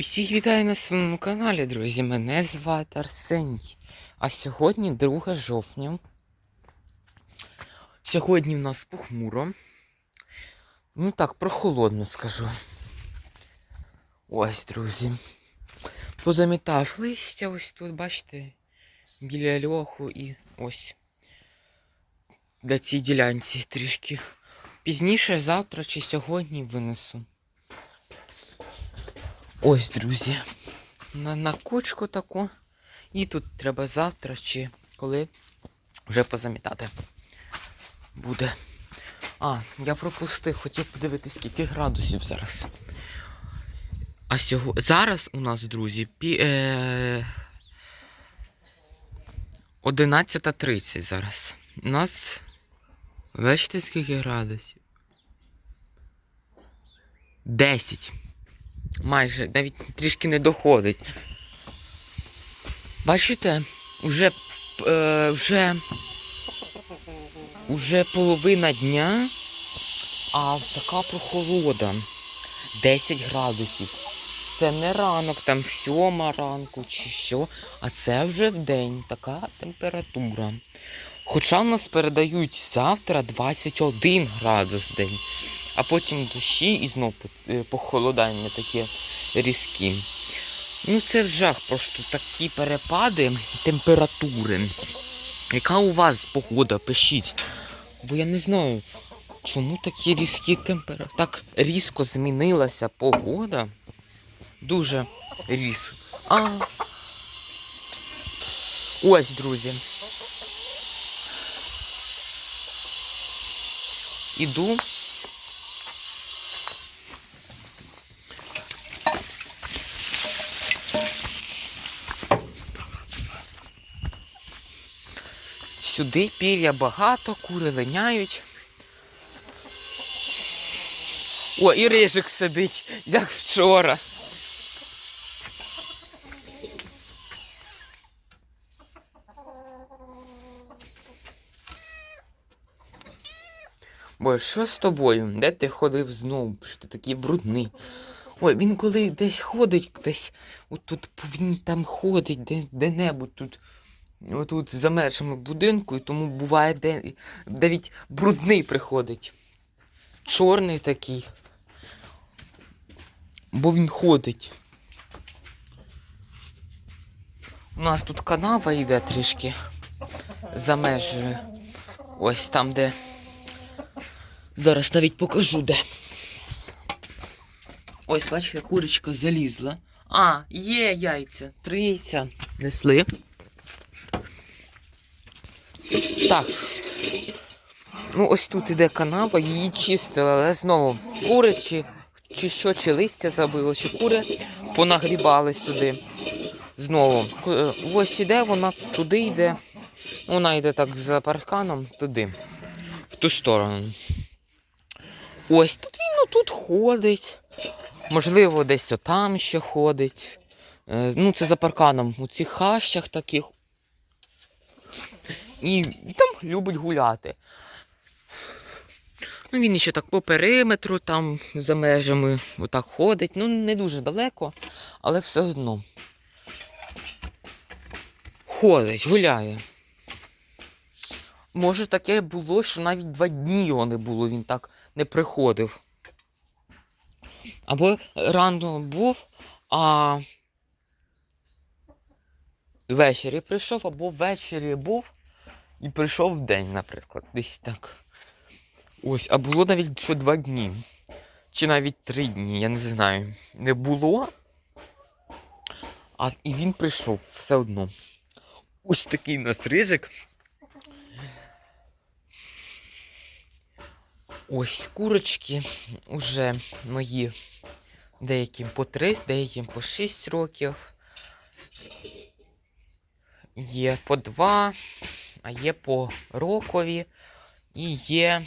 Усіх вітаю на своєму каналі, друзі. Мене звати Арсеній. А сьогодні 2 жовтня. Сьогодні в нас похмуро. Ну так, прохолодно скажу. Ось, друзі. Позамітав листя ось тут, бачите, біля льоху і ось. На цій ділянці трішки. Пізніше, завтра чи сьогодні винесу. Ось, друзі. На, на кучку таку. І тут треба завтра чи коли вже позамітати. Буде. А, я пропустив, хотів подивитися, скільки градусів зараз. А сього... зараз у нас, друзі, пі... е... 11.30 зараз. У нас. Бачите, скільки градусів? 10 майже навіть трішки не доходить. Бачите, вже, е, вже, вже половина дня, а така прохолода. 10 градусів. Це не ранок, там сьома ранку чи що, а це вже в день така температура. Хоча в нас передають завтра 21 градус в день а потім дощі і знов е, похолодання таке різкі. Ну це жах, просто такі перепади температури. Яка у вас погода? Пишіть. Бо я не знаю, чому такі різкі температури. Так різко змінилася погода. Дуже різко. А. Ось, друзі. Іду. Сюди пір'я багато, кури линяють. О, і рижик сидить, як вчора. Бо що з тобою? Де ти ходив знову? Що ти такий брудний? Ой, він коли десь ходить, десь отут він там ходить, де, де-небудь тут. Отут за межами будинку, і тому буває, де, навіть брудний приходить. Чорний такий. Бо він ходить. У нас тут канава йде трішки за межею. Ось там, де. Зараз навіть покажу де. Ось, бачите, курочка залізла. А, є яйця. Три яйця. Несли. Так. Ну, ось тут іде канава, її чистили, але знову кури чи, чи що, чи листя забило, чи кури понагрібали сюди. Знову. Е, Ось іде, вона туди йде. Вона йде так за парканом туди, в ту сторону. Ось тут він тут ходить. Можливо, десь отам ще ходить. Е, Ну, це за парканом у цих хащах таких. І, там любить гуляти. Ну, Він ще так по периметру, там за межами отак ходить. Ну, не дуже далеко, але все одно. Ходить, гуляє. Може таке було, що навіть два дні його не було, він так не приходив. Або рано був, а ввечері прийшов, або ввечері був і прийшов в день, наприклад. Десь так. Ось, а було навіть що два дні. Чи навіть три дні, я не знаю. Не було. А і він прийшов все одно. Ось такий у нас рижик. Ось курочки уже мої деяким по 3, деяким по 6 років. Є по 2, а є по рокові. І є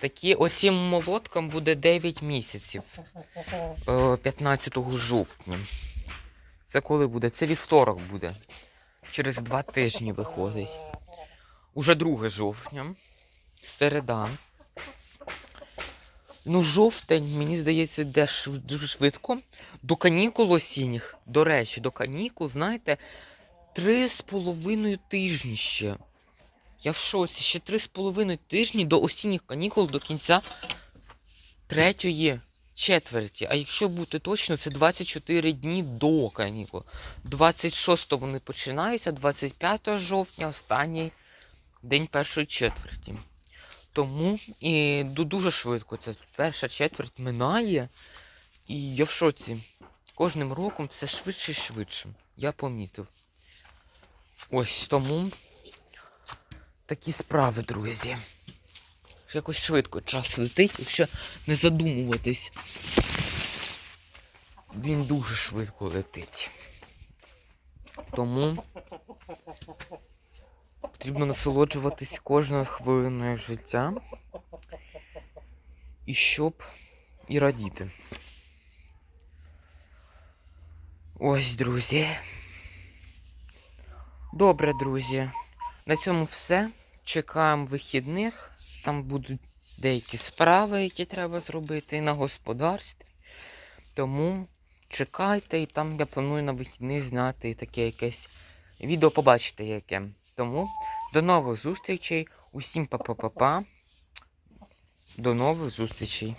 такі оцім молоткам буде 9 місяців. е, 15 жовтня. Це коли буде? Це вівторок буде. Через 2 тижні виходить. Уже 2 жовтня. Середа. Ну, жовтень, мені здається, йде дуже швидко. До канікул осінніх, до речі, до канікул, знаєте, три з половиною тижні ще. Я в шоці, ще три з половиною тижні до осінніх канікул до кінця третьої четверті. А якщо бути точно, це 24 дні до канікул. 26 вони починаються, 25 жовтня останній день першої четверті. Тому і дуже швидко ця перша четверть минає. І я в шоці. Кожним роком все швидше і швидше. Я помітив. Ось тому такі справи, друзі. Якось швидко час летить, якщо не задумуватись. Він дуже швидко летить. Тому потрібно насолоджуватись кожною хвилиною життя. І щоб і радіти. Ось, друзі. Добре, друзі. На цьому все. Чекаємо вихідних. Там будуть деякі справи, які треба зробити на господарстві. Тому чекайте, і там я планую на вихідних зняти таке якесь відео, побачите яке. Тому до нових зустрічей. Усім па-па-па-па. До нових зустрічей.